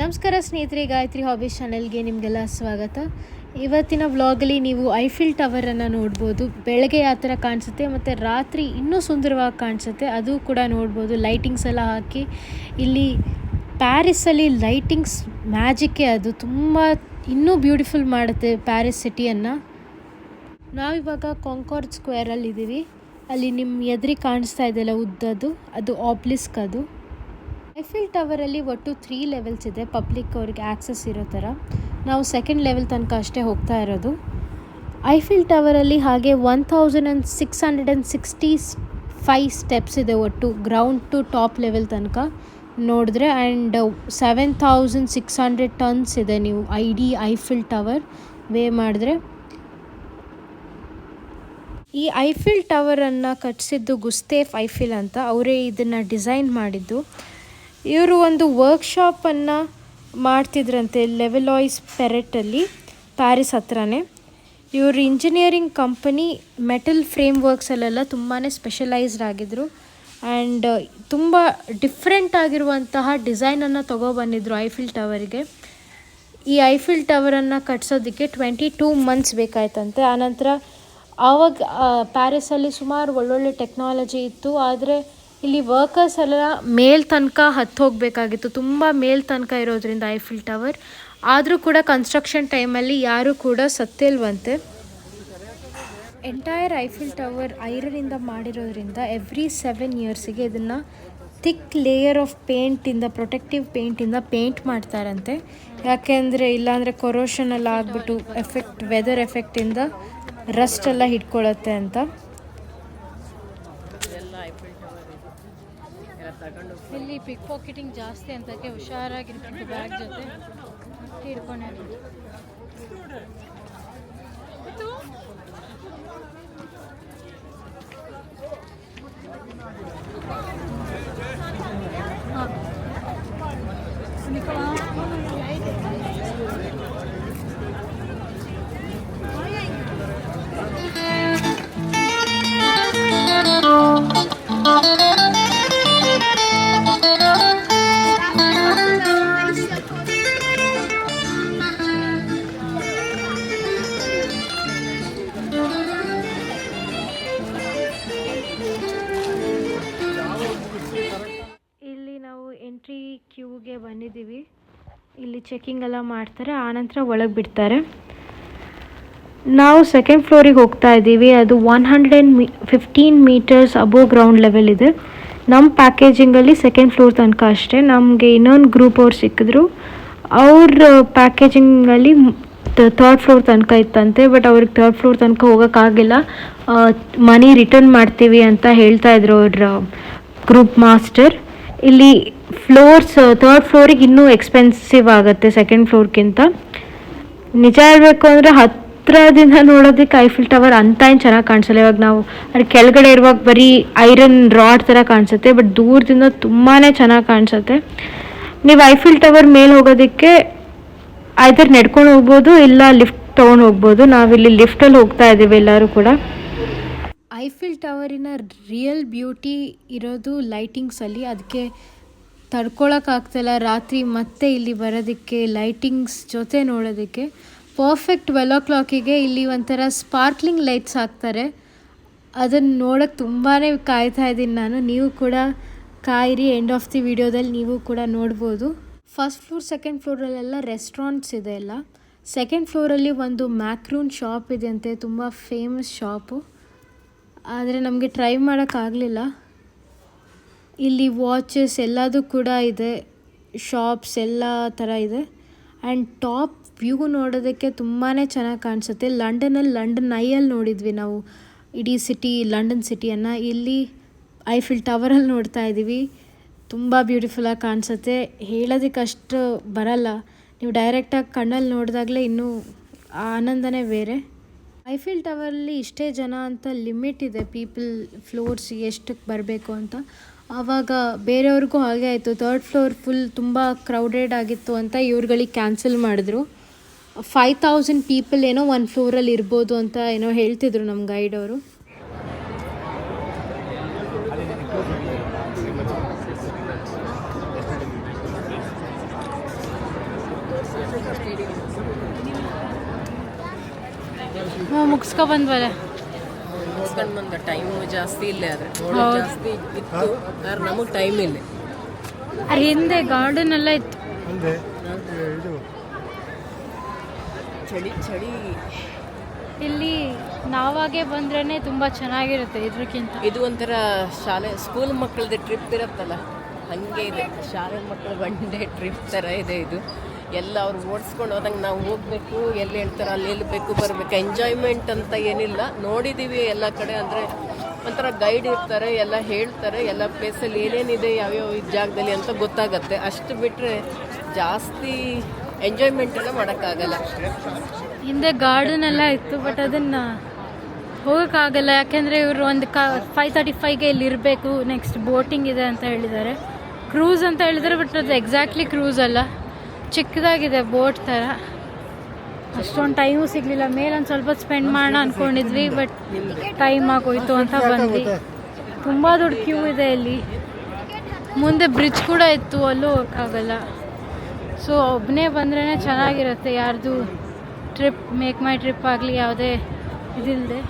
ನಮಸ್ಕಾರ ಸ್ನೇಹಿತರೆ, ಗಾಯತ್ರಿ ಹಾಬಿ ಚಾನೆಲ್ಗೆ ನಿಮಗೆಲ್ಲ ಸ್ವಾಗತ. ಇವತ್ತಿನ ವ್ಲಾಗಲ್ಲಿ ನೀವು ಐಫಿಲ್ ಟವರನ್ನು ನೋಡ್ಬೋದು. ಬೆಳಗ್ಗೆ ಆ ಥರ ಕಾಣಿಸುತ್ತೆ, ಮತ್ತು ರಾತ್ರಿ ಇನ್ನೂ ಸುಂದರವಾಗಿ ಕಾಣಿಸುತ್ತೆ. ಅದು ಕೂಡ ನೋಡ್ಬೋದು. ಲೈಟಿಂಗ್ಸ್ ಎಲ್ಲ ಹಾಕಿ. ಇಲ್ಲಿ ಪ್ಯಾರಿಸಲ್ಲಿ ಲೈಟಿಂಗ್ಸ್ ಮ್ಯಾಜಿಕ್ಕೇ ಅದು. ತುಂಬ ಇನ್ನೂ ಬ್ಯೂಟಿಫುಲ್ ಮಾಡುತ್ತೆ ಪ್ಯಾರಿಸ್ ಸಿಟಿಯನ್ನು ನಾವಿವಾಗ ಕಾಂಕಾರ್ಡ್ ಸ್ಕ್ವೇರಲ್ಲಿ ಇದ್ದೀವಿ ಅಲ್ಲಿ ನಿಮ್ಮ ಎದುರಿಗೆ ಕಾಣಿಸ್ತಾ ಇದೆಯಲ್ಲ ಉದ್ದದು ಅದು ಆಬ್ಲಿಸ್ಕ್ ಅದು. ಐಫಿಲ್ ಟವರಲ್ಲಿ ಒಟ್ಟು ತ್ರೀ ಲೆವೆಲ್ಸ್ ಇದೆ. ಪಬ್ಲಿಕ್ ಅವ್ರಿಗೆ ಆ್ಯಕ್ಸಸ್ ಇರೋ ಥರ ನಾವು ಸೆಕೆಂಡ್ ಲೆವೆಲ್ ತನಕ ಅಷ್ಟೇ ಹೋಗ್ತಾ ಇರೋದು. ಐಫಿಲ್ ಟವರಲ್ಲಿ ಹಾಗೆ one thousand and six hundred and sixty five steps ಇದೆ ಒಟ್ಟು. ಗ್ರೌಂಡ್ ಟು ಟಾಪ್ ಲೆವೆಲ್ ತನಕ ನೋಡಿದ್ರೆ and seven thousand six hundred tons ಇದೆ ನೀವು ಐ ಡಿ ಐಫಿಲ್ ಟವರ್ ವೇ ಮಾಡಿದ್ರೆ. ಈ ಐಫಿಲ್ ಟವರನ್ನು ಕಟ್ಟಿಸಿದ್ದು ಗುಸ್ತೇಫ್ ಐಫಿಲ್ ಅಂತ. ಅವರೇ ಇದನ್ನು ಡಿಸೈನ್ ಮಾಡಿದ್ದು. ಇವರು ಒಂದು ವರ್ಕ್ಶಾಪನ್ನು ಮಾಡ್ತಿದ್ರಂತೆ ಲೆವೆಲಾಯ್ಸ್ ಪೆರೆಟಲ್ಲಿ ಪ್ಯಾರಿಸ್ ಹತ್ರನೇ. ಇವರು ಇಂಜಿನಿಯರಿಂಗ್ ಕಂಪನಿ ಮೆಟಲ್ ಫ್ರೇಮ್ ವರ್ಕ್ಸಲ್ಲೆಲ್ಲ ತುಂಬಾ ಸ್ಪೆಷಲೈಸ್ಡ್ ಆಗಿದ್ದರು ಆ್ಯಂಡ್ ತುಂಬ ಡಿಫ್ರೆಂಟ್ ಆಗಿರುವಂತಹ ಡಿಸೈನನ್ನು ತೊಗೊಬಂದಿದ್ರು ಐಫಿಲ್ ಟವರಿಗೆ ಈ ಐಫಿಲ್ ಟವರನ್ನು ಕಟ್ಸೋದಕ್ಕೆ ಟ್ವೆಂಟಿ ಟೂ ಮಂತ್ಸ್ ಬೇಕಾಯ್ತಂತೆ. ಆನಂತರ ಆವಾಗ ಪ್ಯಾರಿಸಲ್ಲಿ ಸುಮಾರು ಒಳ್ಳೊಳ್ಳೆ ಟೆಕ್ನಾಲಜಿ ಇತ್ತು. ಆದರೆ ಇಲ್ಲಿ ವರ್ಕರ್ಸ್ ಎಲ್ಲ ಮೇಲ್ ತನಕ ಹತ್ತು ಹೋಗಬೇಕಾಗಿತ್ತು ತುಂಬ ಮೇಲ್ ತನಕ ಇರೋದ್ರಿಂದ ಐಫಿಲ್ ಟವರ್ ಆದರೂ ಕೂಡ ಕನ್ಸ್ಟ್ರಕ್ಷನ್ ಟೈಮಲ್ಲಿ ಯಾರೂ ಕೂಡ ಸತ್ತಿಲ್ವಂತೆ. ಎಂಟೈರ್ ಐಫಿಲ್ ಟವರ್ ಐರನಿಂದ ಮಾಡಿರೋದ್ರಿಂದ ಎವ್ರಿ ಸೆವೆನ್ ಇಯರ್ಸಿಗೆ ಇದನ್ನು ಥಿಕ್ ಲೇಯರ್ ಆಫ್ ಪೇಂಟಿಂದ ಪ್ರೊಟೆಕ್ಟಿವ್ ಪೇಂಟಿಂದ ಪೇಂಟ್ ಮಾಡ್ತಾರಂತೆ. ಯಾಕೆಂದರೆ ಇಲ್ಲಾಂದರೆ ಕೊರೋಷನ್ ಎಲ್ಲ ಆಗಿಬಿಟ್ಟು ಎಫೆಕ್ಟ್ ವೆದರ್ ಎಫೆಕ್ಟಿಂದ ರಸ್ಟ್ ಎಲ್ಲ ಹಿಡ್ಕೊಳ್ಳುತ್ತೆ ಅಂತ. ಇಲ್ಲಿ ಪಿಕ್ ಪಾಕೆಟಿಂಗ್ ಜಾಸ್ತಿ ಅಂತಕ್ಕೆ ಹುಷಾರಾಗಿರ್ಬೇಕು ಬ್ಯಾಗ್ ಜೊತೆ ಹಿಡ್ಕೊಂಡೆ ಚೆಕಿಂಗ್ ಎಲ್ಲ ಮಾಡ್ತಾರೆ ಆನಂತರ ಒಳಗೆ ಬಿಡ್ತಾರೆ. ನಾವು ಸೆಕೆಂಡ್ ಫ್ಲೋರಿಗೆ ಹೋಗ್ತಾ ಇದ್ದೀವಿ. ಅದು one hundred and me fifteen meters above ground level ಇದೆ. ನಮ್ಮ ಪ್ಯಾಕೇಜಿಂಗಲ್ಲಿ ಸೆಕೆಂಡ್ ಫ್ಲೋರ್ ತನಕ ಅಷ್ಟೇ. ನಮಗೆ ಇನ್ನೊಂದು ಗ್ರೂಪ್ ಅವ್ರು ಸಿಕ್ಕಿದ್ರು. ಅವ್ರ ಪ್ಯಾಕೇಜಿಂಗಲ್ಲಿ ಥರ್ಡ್ ಫ್ಲೋರ್ ತನಕ ಇತ್ತಂತೆ ಬಟ್ ಅವ್ರಿಗೆ ಥರ್ಡ್ ಫ್ಲೋರ್ ತನಕ ಹೋಗೋಕ್ಕಾಗಿಲ್ಲ ಮನಿ ರಿಟರ್ನ್ ಮಾಡ್ತೀವಿ ಅಂತ ಹೇಳ್ತಾ ಇದ್ರು ಅವ್ರ ಗ್ರೂಪ್ ಮಾಸ್ಟರ್ ಇಲ್ಲಿ ಫ್ಲೋರ್ಸ್ ಥರ್ಡ್ ಫ್ಲೋರಿಗೆ ಇನ್ನೂ ಎಕ್ಸ್ಪೆನ್ಸಿವ್ ಆಗುತ್ತೆ ಸೆಕೆಂಡ್ ಫ್ಲೋರ್ಗಿಂತ ನಿಜ ಹೇಳಬೇಕು ಅಂದರೆ ಹತ್ತಿರದಿಂದ ನೋಡೋದಕ್ಕೆ ಐಫಿಲ್ ಟವರ್ ಅಂತ ಏನು ಚೆನ್ನಾಗಿ ಕಾಣಿಸಲ್ಲ. ಇವಾಗ ನಾವು ಅದ್ರ ಕೆಳಗಡೆ ಇರುವಾಗ ಬರೀ ಐರನ್ ರಾಡ್ ಥರ ಕಾಣಿಸುತ್ತೆ ಬಟ್ ದೂರದಿಂದ ತುಂಬಾ ಚೆನ್ನಾಗಿ ಕಾಣಿಸುತ್ತೆ. ನೀವು ಐಫಿಲ್ ಟವರ್ ಮೇಲೆ ಹೋಗೋದಕ್ಕೆ ಐದರ್ ನಡ್ಕೊಂಡು ಹೋಗ್ಬೋದು ಇಲ್ಲ ಲಿಫ್ಟ್ ತೊಗೊಂಡು ಹೋಗ್ಬೋದು. ನಾವಿಲ್ಲಿ ಲಿಫ್ಟಲ್ಲಿ ಹೋಗ್ತಾ ಇದ್ದೀವಿ ಎಲ್ಲರೂ ಕೂಡ. ಐಫಿಲ್ ಟವರಿನ ರಿಯಲ್ ಬ್ಯೂಟಿ ಇರೋದು ಲೈಟಿಂಗ್ಸಲ್ಲಿ ಅದಕ್ಕೆ ತಡ್ಕೊಳಕ್ಕಾಗ್ತಿಲ್ಲ. ರಾತ್ರಿ ಮತ್ತೆ ಇಲ್ಲಿ ಬರೋದಕ್ಕೆ ಲೈಟಿಂಗ್ಸ್ ಜೊತೆ ನೋಡೋದಕ್ಕೆ. ಪರ್ಫೆಕ್ಟ್ ಟ್ವೆಲ್ ಓ ಕ್ಲಾಕಿಗೆ ಇಲ್ಲಿ ಒಂಥರ ಸ್ಪಾರ್ಕ್ಲಿಂಗ್ ಲೈಟ್ಸ್ ಹಾಕ್ತಾರೆ. ಅದನ್ನು ನೋಡೋಕ್ಕೆ ತುಂಬಾ ಕಾಯ್ತಾ ಇದ್ದೀನಿ ನಾನು. ನೀವು ಕೂಡ ಕಾಯಿರಿ. ಎಂಡ್ ಆಫ್ ದಿ ವಿಡಿಯೋದಲ್ಲಿ ನೀವು ಕೂಡ ನೋಡ್ಬೋದು. ಫಸ್ಟ್ ಫ್ಲೋರ್ ಸೆಕೆಂಡ್ ಫ್ಲೋರಲ್ಲೆಲ್ಲ ರೆಸ್ಟೋರೆಂಟ್ಸ್ ಇದೆ ಎಲ್ಲ ಸೆಕೆಂಡ್ ಫ್ಲೋರಲ್ಲಿ ಒಂದು ಮ್ಯಾಕ್ರೂನ್ ಶಾಪ್ ಇದೆ ಅಂತೆ ತುಂಬ ಫೇಮಸ್ ಶಾಪು ಆದರೆ ನಮಗೆ ಟ್ರೈ ಮಾಡೋಕ್ಕಾಗಲಿಲ್ಲ ಇಲ್ಲಿ ವಾಚಸ್ ಎಲ್ಲದೂ ಕೂಡ ಇದೆ ಶಾಪ್ಸ್ ಎಲ್ಲ ಥರ ಇದೆ. ಆ್ಯಂಡ್ ಟಾಪ್ ವ್ಯೂ ನೋಡೋದಕ್ಕೆ ತುಂಬಾ ಚೆನ್ನಾಗಿ ಕಾಣಿಸುತ್ತೆ. ಲಂಡನಲ್ಲಿ, ಲಂಡನ್ ಐಯಲ್ಲಿ ನೋಡಿದ್ವಿ ನಾವು. ಇಡೀ ಸಿಟಿ ಲಂಡನ್ ಸಿಟಿಯನ್ನು ಇಲ್ಲಿ ಐಫಿಲ್ ಟವರಲ್ಲಿ ನೋಡ್ತಾ ಇದ್ದೀವಿ ತುಂಬ ಬ್ಯೂಟಿಫುಲ್ಲಾಗಿ ಕಾಣಿಸುತ್ತೆ. ಹೇಳೋದಕ್ಕೆ ಅಷ್ಟು ಬರಲ್ಲ. ನೀವು ಡೈರೆಕ್ಟಾಗಿ ಕಣ್ಣಲ್ಲಿ ನೋಡಿದಾಗಲೇ ಇನ್ನೂ ಆನಂದನೇ ಬೇರೆ. ಐಫಿಲ್ ಟವರಲ್ಲಿ ಇಷ್ಟೇ ಜನ ಅಂತ ಲಿಮಿಟ್ ಇದೆ. ಪೀಪಲ್ ಫ್ಲೋರ್ಸ್ ಎಷ್ಟಕ್ಕೆ ಬರಬೇಕು ಅಂತ. ಆವಾಗ ಬೇರೆಯವ್ರಿಗೂ ಹಾಗೆ ಆಯಿತು. ತರ್ಡ್ ಫ್ಲೋರ್ ಫುಲ್ ತುಂಬ ಕ್ರೌಡೆಡ್ ಆಗಿತ್ತು ಅಂತ ಇವ್ರುಗಳಿಗೆ ಕ್ಯಾನ್ಸಲ್ ಮಾಡಿದ್ರು. ಫೈವ್ ತೌಸಂಡ್ ಪೀಪಲ್ ಏನೋ ಒನ್ ಫ್ಲೋರಲ್ಲಿ ಇರ್ಬೋದು ಅಂತ ಏನೋ ಹೇಳ್ತಿದ್ರು ನಮ್ಮ ಗೈಡ್ ಅವರು. ಮುಗಿಸ್ಕೊ ಬಂದ್ವಲ್ಲ ಮುಗಿಸ್ಕೊಂಡು ಬಂದ ಟೈಮು ಜಾಸ್ತಿ ಇಲ್ಲ ಆದರೆ ಹೌದು. ಜಾಸ್ತಿ ಇತ್ತು ಆದ್ರೆ ನಮಗೆ ಟೈಮ್ ಇಲ್ಲ. ಹಿಂದೆ ಗಾರ್ಡನ್ ಎಲ್ಲ ಇತ್ತು. ಇದು ಚಳಿ ಚಳಿ. ಇಲ್ಲಿ ನಾವಾಗೆ ಬಂದ್ರೇನೆ ತುಂಬಾ ಚೆನ್ನಾಗಿರುತ್ತೆ ಇದ್ರಕ್ಕಿಂತ. ಇದು ಒಂಥರ ಶಾಲೆ ಸ್ಕೂಲ್ ಮಕ್ಕಳದ್ದು ಟ್ರಿಪ್ ಇರುತ್ತಲ್ಲ ಹಂಗೆ ಇದೆ. ಶಾಲೆ ಮಕ್ಕಳ ಒನ್ ಡೇ ಟ್ರಿಪ್ ತರ ಇದೆ ಇದು. ಎಲ್ಲ ಅವ್ರು ಓಡಿಸ್ಕೊಂಡು ಹೋದಂಗೆ ನಾವು ಹೋಗಬೇಕು, ಎಲ್ಲಿ ಹೇಳ್ತಾರೆ ಅಲ್ಲಿ ನಿಲ್ಲಬೇಕು ಬರಬೇಕು. ಎಂಜಾಯ್ಮೆಂಟ್ ಅಂತ ಏನಿಲ್ಲ. ನೋಡಿದ್ದೀವಿ ಎಲ್ಲ ಕಡೆ ಅಂದರೆ ಒಂಥರ ಗೈಡ್ ಇರ್ತಾರೆ, ಎಲ್ಲ ಹೇಳ್ತಾರೆ, ಎಲ್ಲ ಪ್ಲೇಸಲ್ಲಿ ಏನೇನಿದೆ, ಯಾವ್ಯಾವ ಜಾಗದಲ್ಲಿ ಅಂತ ಗೊತ್ತಾಗತ್ತೆ. ಅಷ್ಟು ಬಿಟ್ಟರೆ ಜಾಸ್ತಿ ಎಂಜಾಯ್ಮೆಂಟ್ ಎಲ್ಲ ಮಾಡೋಕ್ಕಾಗಲ್ಲ. ಹಿಂದೆ ಗಾರ್ಡನ್ ಎಲ್ಲ ಇತ್ತು ಬಟ್ ಅದನ್ನು ಹೋಗೋಕ್ಕಾಗಲ್ಲ. ಯಾಕೆಂದರೆ ಇವರು ಒಂದು ಕ ಫೈವ್ ತರ್ಟಿ ಫೈವ್ಗೆ ಇಲ್ಲಿ ಇರಬೇಕು ನೆಕ್ಸ್ಟ್ ಬೋಟಿಂಗ್ ಇದೆ ಅಂತ ಹೇಳಿದ್ದಾರೆ. ಕ್ರೂಸ್ ಅಂತ ಹೇಳಿದರೆ ಬಟ್ ಅದು ಎಕ್ಸಾಕ್ಟ್ಲಿ ಕ್ರೂಸ್ ಅಲ್ಲ. ಚಿಕ್ಕದಾಗಿದೆ ಬೋಟ್ ಥರ ಅಷ್ಟೊಂದು ಟೈಮು ಸಿಗಲಿಲ್ಲ. ಮೇಲೊಂದು ಸ್ವಲ್ಪ ಸ್ಪೆಂಡ್ ಮಾಡೋಣ ಅನ್ಕೊಂಡಿದ್ವಿ ಬಟ್ ಟೈಮ್ ಆಗೋಯ್ತು ಅಂತ ಬಂದ್ವಿ. ತುಂಬ ದೊಡ್ಡ ಕ್ಯೂ ಇದೆ ಇಲ್ಲಿ ಮುಂದೆ ಬ್ರಿಡ್ಜ್ ಕೂಡ ಇತ್ತು, ಅಲ್ಲೂ ಹೋಗೋಕ್ಕಾಗಲ್ಲ ಸೊ ಒಬ್ಬನೇ ಬಂದ್ರೇ ಚೆನ್ನಾಗಿರುತ್ತೆ. ಯಾರ್ದು ಟ್ರಿಪ್ ಮೇಕ್ ಮೈ ಟ್ರಿಪ್ ಆಗಲಿ ಯಾವುದೇ ಇದಿಲ್ಲದೆ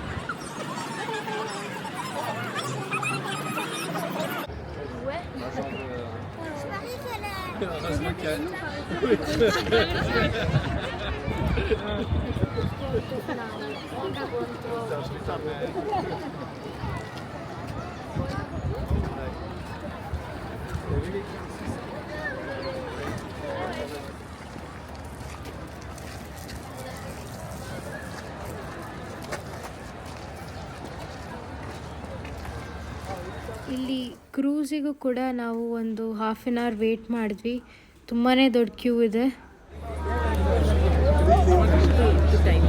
ಇಲ್ಲಿ ಕ್ರೂಸಿಗೂ ಕೂಡ ನಾವು ಒಂದು ಹಾಫ್ ಆನ್ ಅವರ್ ವೇಟ್ ಮಾಡಿದ್ವಿ. ತುಂಬಾ ದೊಡ್ಡ ಕ್ಯೂ ಇದೆ. ಟೈಮ್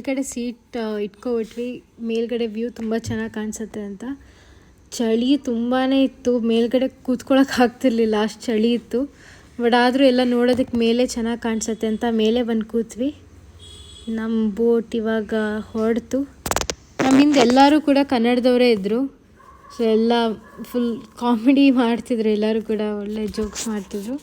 ಮೇಲ್ಗಡೆ ಸೀಟ್ ಇಟ್ಕೊಬಿಟ್ವಿ. ಮೇಲ್ಗಡೆ ವ್ಯೂ ತುಂಬ ಚೆನ್ನಾಗಿ ಕಾಣಿಸುತ್ತೆ ಅಂತ. ಚಳಿ ತುಂಬಾ ಇತ್ತು. ಮೇಲ್ಗಡೆ ಕೂತ್ಕೊಳ್ಳೋಕೆ ಆಗ್ತಿರ್ಲಿಲ್ಲ. ಅಷ್ಟು ಚಳಿ ಇತ್ತು. ಬಟ್ ಆದರೂ ಎಲ್ಲ ನೋಡೋದಕ್ಕೆ ಮೇಲೆ ಚೆನ್ನಾಗಿ ಕಾಣಿಸುತ್ತೆ ಅಂತ ಮೇಲೆ ಬಂದು ಕೂತ್ವಿ. ನಮ್ಮ ಬೋಟ್ ಇವಾಗ ಹೊರಡ್ತು. ನಮ್ಮ ಹಿಂದೆ ಎಲ್ಲರೂ ಕೂಡ ಕನ್ನಡದವರೇ ಇದ್ದರು ಸೊ ಎಲ್ಲ ಫುಲ್ ಕಾಮಿಡಿ ಮಾಡ್ತಿದ್ರು. ಎಲ್ಲರೂ ಕೂಡ ಒಳ್ಳೆ ಜೋಕ್ಸ್ ಮಾಡ್ತಿದ್ರು.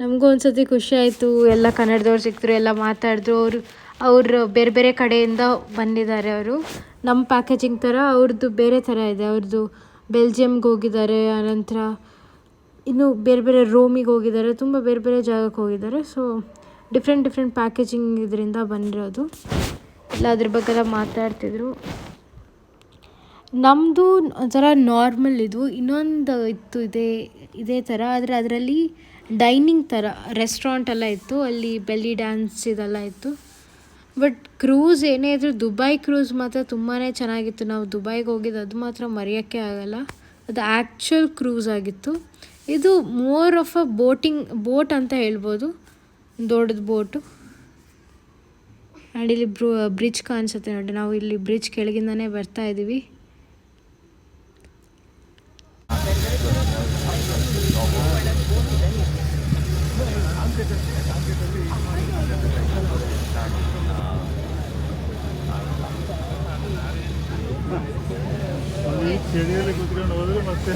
ನಮಗೂ ಒಂದು ಸತಿ ಖುಷಿ ಆಯಿತು. ಎಲ್ಲ ಕನ್ನಡದವ್ರು ಸಿಕ್ತರು ಎಲ್ಲ ಮಾತಾಡಿದ್ರು. ಅವರು ಅವರು ಬೇರೆ ಬೇರೆ ಕಡೆಯಿಂದ ಬಂದಿದ್ದಾರೆ ಅವರು. ನಮ್ಮ ಪ್ಯಾಕೇಜಿಂಗ್ ಥರ ಅವ್ರದ್ದು ಬೇರೆ ಥರ ಇದೆ. ಅವ್ರದ್ದು ಬೆಲ್ಜಿಯಮ್ಗೆ ಹೋಗಿದ್ದಾರೆ, ಆನಂತರ ಇನ್ನು ಬೇರೆ ಬೇರೆ ರೂಮಿಗೆ ಹೋಗಿದ್ದಾರೆ, ತುಂಬ ಬೇರೆ ಬೇರೆ ಜಾಗಕ್ಕೆ ಹೋಗಿದ್ದಾರೆ. ಸೊ ಡಿಫ್ರೆಂಟ್ ಡಿಫ್ರೆಂಟ್ ಪ್ಯಾಕೇಜಿಂಗ್ ಇದರಿಂದ ಬಂದಿರೋದು. ಎಲ್ಲ ಅದ್ರ ಬಗ್ಗೆ ಎಲ್ಲ ಮಾತಾಡ್ತಿದ್ರು. ನಮ್ಮದು ಒಂಥರ ನಾರ್ಮಲ್ ಇದು. ಇನ್ನೊಂದು ಇತ್ತು ಇದೇ ಇದೇ ಥರ. ಆದರೆ ಅದರಲ್ಲಿ ಡೈನಿಂಗ್ ಥರ ರೆಸ್ಟೋರೆಂಟ್ ಎಲ್ಲ ಇತ್ತು. ಅಲ್ಲಿ ಬೆಲ್ಲಿ ಡ್ಯಾನ್ಸ್ ಇದೆಲ್ಲ ಇತ್ತು. ಬಟ್ ಕ್ರೂಸ್ ಏನೇ ಇದ್ರು ದುಬೈ ಕ್ರೂಸ್ ಮಾತ್ರ ತುಂಬಾ ಚೆನ್ನಾಗಿತ್ತು. ನಾವು ದುಬೈಗೆ ಹೋಗಿದ್ದು, ಅದು ಮಾತ್ರ ಮರೆಯೋಕ್ಕೆ ಆಗಲ್ಲ. ಅದು ಆ್ಯಕ್ಚುಯಲ್ ಕ್ರೂಸ್ ಆಗಿತ್ತು. ಇದು more of a boating boat ಅಂತ ಹೇಳ್ಬೋದು. ದೊಡ್ಡದು ಬೋಟು ಆ್ಯಂಡ್ ಇಲ್ಲಿ ಬ್ರೂ ಬ್ರಿಡ್ಜ್ ಕಾಣಿಸುತ್ತೆ ನೋಡಿ. ನಾವು ಇಲ್ಲಿ ಬ್ರಿಡ್ಜ್ ಕೆಳಗಿಂದನೇ ಬರ್ತಾ ಇದ್ದೀವಿ ಗೆಳೆಯಲ್ಲಿ ಕುತ್ಕೊಂಡು ಹೋದ್ರೆ ಮತ್ತೆ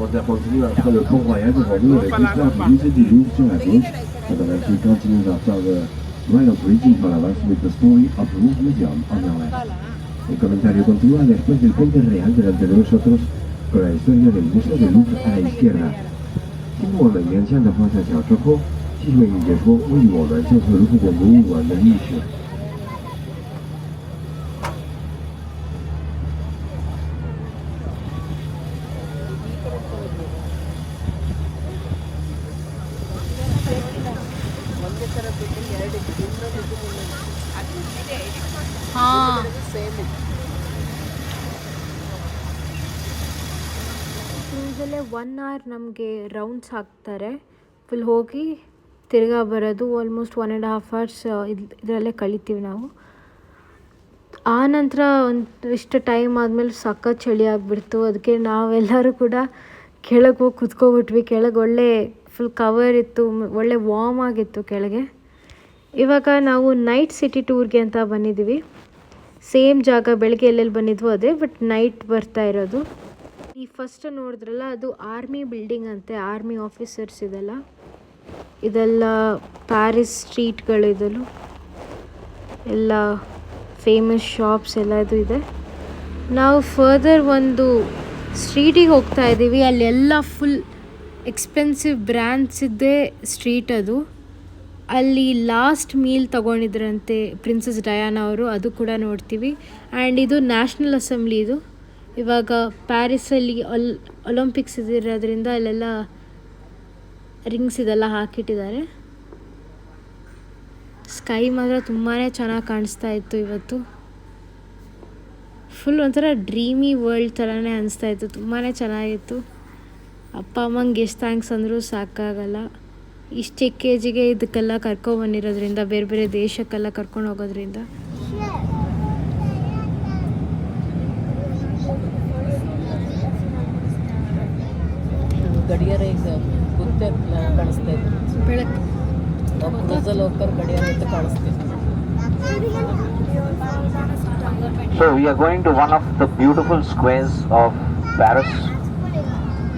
我在火车站喝了通话，沿着火车站北站的民生地区进来时，他本来是刚进入到这个 right of way 进出来，完是那个 story of the museum 按下来。El comentario continúa después del puente real delante de nosotros con la historia del museo de Louvre a la izquierda。经过了沿线的方向角之后，继续解说位于我们就是卢浮宫博物馆的历史。ಕ್ರೂಸಲ್ಲೇ one hour ನಮಗೆ ರೌಂಡ್ಸ್ ಹಾಕ್ತಾರೆ. ಫುಲ್ ಹೋಗಿ ತಿರ್ಗಾ ಬರೋದು almost one and half hours ಇದರಲ್ಲೇ ಕಳಿತೀವಿ ನಾವು. ಆ ನಂತರ ಒಂದು ಇಷ್ಟು ಟೈಮ್ ಆದಮೇಲೆ ಸಖತ್ ಚಳಿ ಆಗಿಬಿಡ್ತು. ಅದಕ್ಕೆ ನಾವೆಲ್ಲರೂ ಕೂಡ ಕೆಳಗೆ ಹೋಗಿ ಕುತ್ಕೊಬಿಟ್ವಿ. ಕೆಳಗೆ ಒಳ್ಳೆ ಫುಲ್ ಕವರ್ ಇತ್ತು, ಒಳ್ಳೆ ವಾರ್ಮ್ ಆಗಿತ್ತು ಕೆಳಗೆ. ಇವಾಗ ನಾವು ನೈಟ್ ಸಿಟಿ ಟೂರ್ಗೆ ಅಂತ ಬಂದಿದ್ದೀವಿ ಸೇಮ್ ಜಾಗ ಬೆಳಗ್ಗೆ ಎಲ್ಲೆಲ್ಲಿ ಬಂದಿದ್ವು ಅದೇ ಬಟ್ ನೈಟ್ ಬರ್ತಾ ಇರೋದು. ಈ ಫಸ್ಟ್ ನೋಡಿದ್ರಲ್ಲ, ಅದು ಆರ್ಮಿ ಬಿಲ್ಡಿಂಗ್ ಅಂತೆ ಆರ್ಮಿ ಆಫೀಸರ್ಸ್ ಇದೆಲ್ಲ. ಇದೆಲ್ಲ ಪ್ಯಾರಿಸ್ ಸ್ಟ್ರೀಟ್ಗಳು ಇದೆಲ್ಲ ಎಲ್ಲ ಫೇಮಸ್ ಶಾಪ್ಸ್ ಎಲ್ಲ ಇದು ಇದೆ. ನಾವು ಫರ್ದರ್ ಒಂದು ಸ್ಟ್ರೀಟಿಗೆ ಹೋಗ್ತಾ ಇದ್ದೀವಿ. ಅಲ್ಲೆಲ್ಲ ಫುಲ್ ಎಕ್ಸ್ಪೆನ್ಸಿವ್ ಬ್ರ್ಯಾಂಡ್ಸ್ ಇದ್ದೇ ಸ್ಟ್ರೀಟ್ ಅದು. ಅಲ್ಲಿ ಲಾಸ್ಟ್ ಮೀಲ್ ತಗೊಂಡಿದ್ರಂತೆ ಪ್ರಿನ್ಸಸ್ ಡಯಾನಾ ಅವರು, ಅದು ಕೂಡ ನೋಡ್ತೀವಿ. ಆ್ಯಂಡ್ ಇದು ನ್ಯಾಷನಲ್ ಅಸೆಂಬ್ಲಿ ಇದು. ಇವಾಗ ಪ್ಯಾರಿಸಲ್ಲಿ ಒಲ್ ಒಲಂಪಿಕ್ಸ್ ಇದಿರೋದ್ರಿಂದ ಅಲ್ಲೆಲ್ಲ ರಿಂಗ್ಸ್ ಇದೆಲ್ಲ ಹಾಕಿಟ್ಟಿದ್ದಾರೆ. ಸ್ಕೈ ಮಾತ್ರ ತುಂಬಾ ಚೆನ್ನಾಗಿ ಕಾಣಿಸ್ತಾ ಇತ್ತು ಇವತ್ತು. ಫುಲ್ ಒಂಥರ ಡ್ರೀಮಿ ವರ್ಲ್ಡ್ ಥರನೇ ಅನಿಸ್ತಾ ಇತ್ತು ತುಂಬಾ ಚೆನ್ನಾಗಿತ್ತು. ಅಪ್ಪ, ಅಮ್ಮಂಗೆ ಎಷ್ಟು ಥ್ಯಾಂಕ್ಸ್ ಅಂದರೂ ಸಾಕಾಗಲ್ಲ. ಇಷ್ಟು ಚಿಕ್ಕ ಏಜಿಗೆ ಇದಕ್ಕೆಲ್ಲ ಕರ್ಕೊಬಂದಿರೋದ್ರಿಂದ ಬೇರೆ ಬೇರೆ ದೇಶಕ್ಕೆಲ್ಲ ಕರ್ಕೊಂಡು ಹೋಗೋದ್ರಿಂದ. ಗಡಿಯಾರ ಈಗ ಗೊತ್ತೇ ಕಾಣಿಸ್ತಾ ಇತ್ತು ಬೆಳಕು ನಾವು ಕ್ರೂಸಲ್ಲಿ ಹೋಗ್ತಾರೆ ಗಡಿಯಾರ ಅಂತ ಕಾಣಿಸ್ತಿತ್ತು So we are going to one of the beautiful squares of Paris.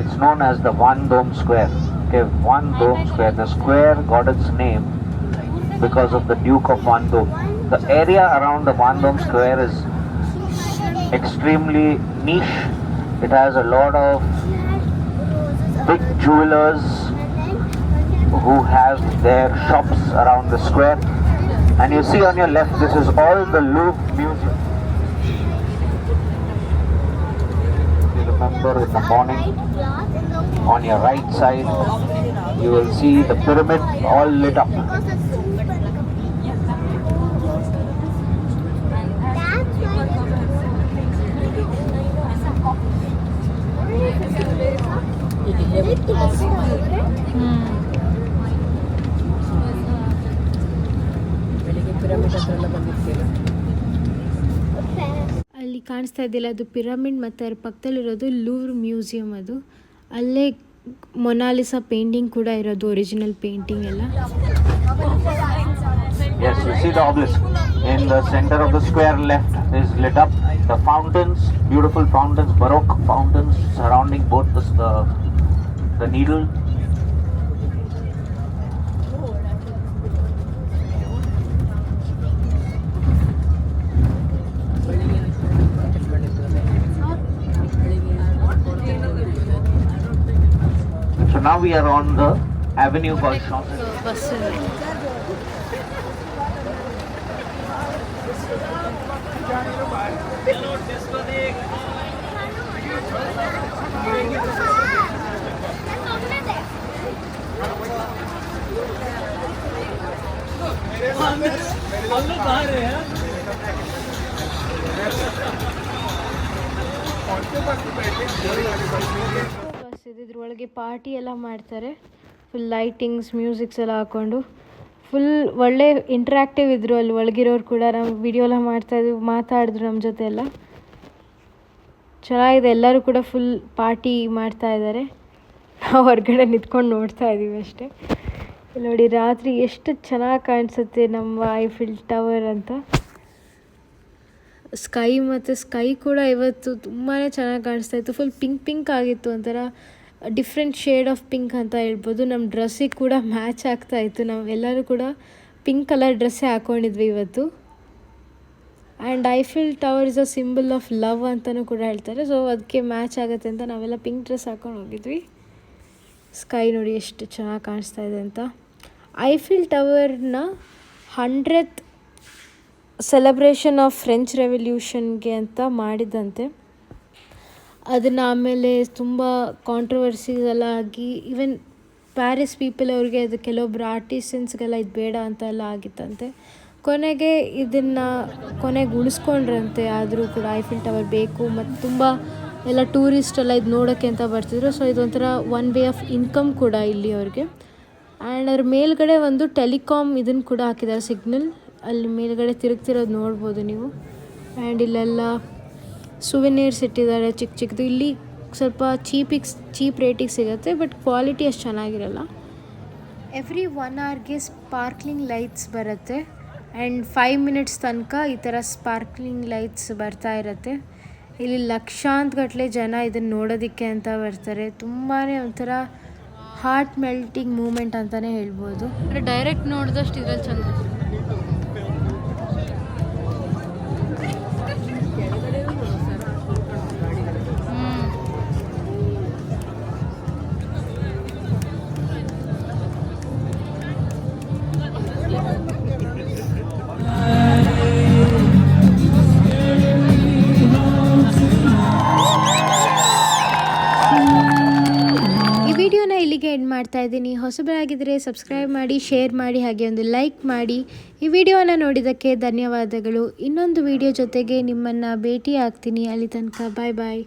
It's known as the One Dome Square. Okay, One Dome Square. The square got its name because of the Duke of One Dome. The area around the One Dome Square is extremely niche. It has a lot of big jewelers who have their shops around the square. And you see on your left, this is all the Louvre Museum. You remember in the morning, on your right side, you will see the pyramid all lit up. ಕಾಣಿಸ್ತಾ ಇದೆಯಲ್ಲ ಅದು pyramid ಮತ್ತು ಅದ್ರ ಪಕ್ಕದಲ್ಲಿರೋದು Louvre museum ಅದು ಅಲ್ಲೇ Mona Lisa painting ಕೂಡ ಇರೋದು original painting ಎಲ್ಲ Yes, you see the obelisk. In the center of the square left is lit up. The fountains, beautiful fountains, Baroque both the, the needle. Now we are on the avenue called Champs bus ಇದೆ ಇದ್ರೊಳಗೆ party ಎಲ್ಲ ಮಾಡ್ತಾರೆ. Full lightings musics ಎಲ್ಲ ಹಾಕೊಂಡು. Full ಒಳ್ಳೆ interactive ಇದ್ರು ಅಲ್ಲಿ ಒಳಗಿರೋರು ಕೂಡ. ನಮ್ಮ ವಿಡಿಯೋ ಎಲ್ಲ ಮಾಡ್ತಾಯಿದ್ವಿ ಮಾತಾಡಿದ್ರು ನಮ್ಮ ಜೊತೆ ಎಲ್ಲ. ಚೆನ್ನಾಗಿದೆ, ಎಲ್ಲರೂ ಕೂಡ ಫುಲ್ ಪಾರ್ಟಿ ಮಾಡ್ತಾ ಇದ್ದಾರೆ. ನಾವು ಹೊರಗಡೆ ನಿಂತ್ಕೊಂಡು ನೋಡ್ತಾ ಇದ್ದೀವಿ ಅಷ್ಟೇ. ನೋಡಿ, ರಾತ್ರಿ ಎಷ್ಟು ಚೆನ್ನಾಗಿ ಕಾಣಿಸುತ್ತೆ ನಮ್ಮ ಐಫಿಲ್ ಟವರ್ ಅಂತ. ಸ್ಕೈ ಮತ್ತು ಸ್ಕೈ ಕೂಡ ಇವತ್ತು ತುಂಬಾ ಚೆನ್ನಾಗಿ ಕಾಣಿಸ್ತಾ ಇತ್ತು. ಫುಲ್ ಪಿಂಕ್ ಪಿಂಕ್ ಆಗಿತ್ತು ಒಂಥರ ಡಿಫ್ರೆಂಟ್ ಶೇಡ್ ಆಫ್ ಪಿಂಕ್ ಅಂತ ಹೇಳ್ಬೋದು. ನಮ್ಮ ಡ್ರೆಸ್ಸಿಗೆ ಕೂಡ ಮ್ಯಾಚ್ ಆಗ್ತಾ ಇತ್ತು. ನಾವು ಎಲ್ಲರೂ ಕೂಡ ಪಿಂಕ್ ಕಲರ್ ಡ್ರೆಸ್ಸೇ ಹಾಕ್ಕೊಂಡಿದ್ವಿ ಇವತ್ತು. And Eiffel tower is a symbol of love ಅಂತಲೂ ಕೂಡ ಹೇಳ್ತಾರೆ. ಸೊ ಅದಕ್ಕೆ ಮ್ಯಾಚ್ ಆಗುತ್ತೆ ಅಂತ ನಾವೆಲ್ಲ ಪಿಂಕ್ ಡ್ರೆಸ್ ಹಾಕೊಂಡು ಹೋಗಿದ್ವಿ. ಸ್ಕೈ ನೋಡಿ ಎಷ್ಟು ಚೆನ್ನಾಗಿ ಕಾಣಿಸ್ತಾ ಇದೆ ಅಂತ. ಐಫಿಲ್ ಟವರ್ನ ಹಂಡ್ರೆತ್ ಸೆಲೆಬ್ರೇಷನ್ ಆಫ್ ಫ್ರೆಂಚ್ ರೆವಲ್ಯೂಷನ್ಗೆ ಅಂತ ಮಾಡಿದಂತೆ. ಅದನ್ನು ಆಮೇಲೆ ತುಂಬ ಕಾಂಟ್ರವರ್ಸಿಗೆಲ್ಲ ಆಗಿ ಈವನ್ ಪ್ಯಾರಿಸ್ ಪೀಪಲ್ ಅವ್ರಿಗೆ ಅದು ಕೆಲವೊಬ್ರು ಆರ್ಟಿಸನ್ಸ್ಗೆಲ್ಲ ಇದು ಬೇಡ ಅಂತ ಎಲ್ಲ ಆಗಿತ್ತಂತೆ. ಕೊನೆಗೆ ಇದನ್ನು ಕೊನೆಗೆ ಉಳಿಸ್ಕೊಂಡ್ರಂತೆ, ಆದರೂ ಕೂಡ ಐಫಿಲ್ ಟವರ್ ಬೇಕು ಮತ್ತು ತುಂಬ ಎಲ್ಲ ಟೂರಿಸ್ಟ್ ಎಲ್ಲ ಇದು ನೋಡೋಕ್ಕೆ ಅಂತ ಬರ್ತಿದ್ರು. ಸೊ ಇದೊಂಥರ ಒನ್ ವೇ ಆಫ್ ಇನ್ಕಮ್ ಕೂಡ ಇಲ್ಲಿ ಅವ್ರಿಗೆ. ಆ್ಯಂಡ್ ಅದ್ರ ಮೇಲ್ಗಡೆ ಒಂದು ಟೆಲಿಕಾಮ್ ಇದನ್ನು ಕೂಡ ಹಾಕಿದ್ದಾರೆ ಸಿಗ್ನಲ್ ಅಲ್ಲಿ ಮೇಲ್ಗಡೆ ತಿರುಗ್ತಿರೋದು ನೋಡ್ಬೋದು ನೀವು. ಆ್ಯಂಡ್ ಇಲ್ಲೆಲ್ಲ ಸುವೆನೀರ್ಸ್ ಇಟ್ಟಿದ್ದಾರೆ ಚಿಕ್ಕ ಚಿಕ್ಕದು ಇಲ್ಲಿ ಸ್ವಲ್ಪ ಚೀಪಿಗೆ ಚೀಪ್ ರೇಟಿಗೆ ಸಿಗುತ್ತೆ ಬಟ್ ಕ್ವಾಲಿಟಿ ಅಷ್ಟು ಚೆನ್ನಾಗಿರಲ್ಲ. ಎವ್ರಿ ಒನ್ ಅವರ್ಗೆ ಸ್ಪಾರ್ಕ್ಲಿಂಗ್ ಲೈಟ್ಸ್ ಬರುತ್ತೆ. ಆ್ಯಂಡ್ ಫೈವ್ ಮಿನಿಟ್ಸ್ ತನಕ ಈ ಥರ ಸ್ಪಾರ್ಕ್ಲಿಂಗ್ ಲೈಟ್ಸ್ ಬರ್ತಾ ಇರುತ್ತೆ. ಇಲ್ಲಿ ಲಕ್ಷಾಂತಗಟ್ಟಲೆ ಜನ ಇದನ್ನು ನೋಡೋದಕ್ಕೆ ಅಂತ ಬರ್ತಾರೆ. ತುಂಬಾ ಒಂಥರ ಹಾರ್ಟ್ ಮೆಲ್ಟಿಂಗ್ ಮೂಮೆಂಟ್ ಅಂತಲೇ ಹೇಳ್ಬೋದು. ಡೈರೆಕ್ಟ್ ನೋಡಿದಷ್ಟು ಇದ್ರಲ್ಲಿ ಚಂದ. ಹೊಸಬರಾಗಿದ್ದರೆ ಸಬ್ಸ್ಕ್ರೈಬ್ ಮಾಡಿ ಶೇರ್ ಮಾಡಿ, ಹಾಗೆ ಒಂದು ಲೈಕ್ ಮಾಡಿ. ಈ ವಿಡಿಯೋನ ನೋಡಿದ್ದಕ್ಕೆ ಧನ್ಯವಾದಗಳು. ಇನ್ನೊಂದು ವಿಡಿಯೋ ಜೊತೆಗೆ ನಿಮ್ಮನ್ನು ಭೇಟಿ ಆಗ್ತೀನಿ ಅಲ್ಲಿ ತನಕ ಬಾಯ್ ಬಾಯ್